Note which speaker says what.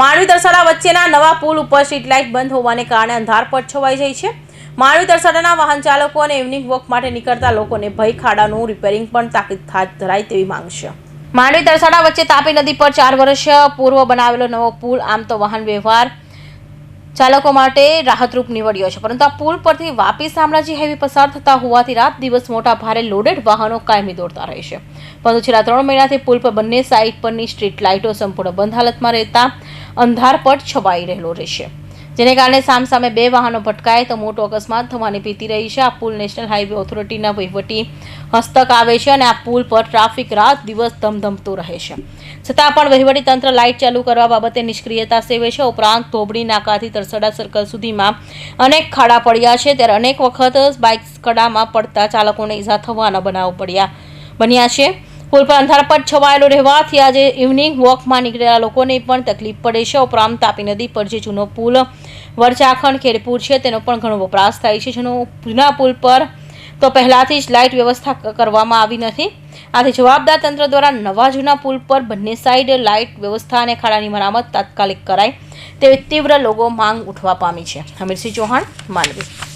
Speaker 1: માંડવી તરસાડા વચ્ચેના નવા પુલ ઉપર સ્ટ્રીટ લાઇટ બંધ હોવાને કારણે અંધારપટ છવાઈ જાય છે. માંડવી તરસાડાના વાહન ચાલકો અને ઇવનિંગ વોક માટે નીકળતા લોકોને ભય, ખાડાનું રિપેરિંગ પણ તાકીદ હાથ ધરાય તેવી માંગ છે. માંડવી તરસાડા વચ્ચે તાપી નદી પર ચાર વર્ષ પૂર્વ બનાવેલો નવો પુલ, આમ તો વાહન વ્યવહાર ચાલકો માટે રાહતરૂપ નીવડ્યો છે. પરંતુ આ પુલ પરથી વાપી શામળાજી હાઈવે પસાર થતા હોવાથી રાત દિવસ મોટા ભારે લોડેડ વાહનો કાયમી દોડતા રહે છે. પરંતુ છેલ્લા ત્રણ મહિનાથી પુલ પર બંને સાઇડ પરની સ્ટ્રીટ લાઇટો સંપૂર્ણ બંધ હાલતમાં રહેતા અંધારપટ છવાઈ રહેલો રહેશે. જેને કારણે સામસામે બે વાહનો ભટકાય તો મોટો અકસ્માત થવાની ભીતિ રહી છે. આ પુલ નેશનલ હાઈવે ઓથોરિટીના વહીવટી હસ્તક આવે છે અને આ પુલ પર ટ્રાફિક રાત દિવસ ધમધમતો રહે છે. છતાં પણ વહીવટી તંત્ર લાઇટ ચાલુ કરવા બાબતે નિષ્ક્રિયતા સેવે છે. ઉપરાંત ધોબડી નાકાથી તરસડા સર્કલ સુધીમાં અનેક ખાડા પડ્યા છે. ત્યારે અનેક વખત બાઇક કડામાં પડતા ચાલકોને ઈજા થવાના બનાવ પડ્યા બન્યા છે. પુલ પર અંધારપટ છવાયેલો રહેવાથી આજે ઇવનિંગ વોકમાં નીકળેલા લોકોને પણ તકલીફ પડે છે. ઉપરાંત તાપી નદી પર જે જૂનો પુલ વરચાખંડ ખેડપુર છે, તેનો પણ ઘણો વપરાશ થાય છે. જેનો જૂના પુલ પર તો પહેલાંથી જ લાઇટ વ્યવસ્થા કરવામાં આવી નથી. આથી જવાબદાર તંત્ર દ્વારા નવા જૂના પુલ પર બંને સાઈડ લાઇટ વ્યવસ્થા અને ખાડાની મરામત તાત્કાલિક કરાય તેવી તીવ્ર લોકો માંગ ઉઠવા પામી છે. હમીરસિંહ ચૌહાણ માંડવી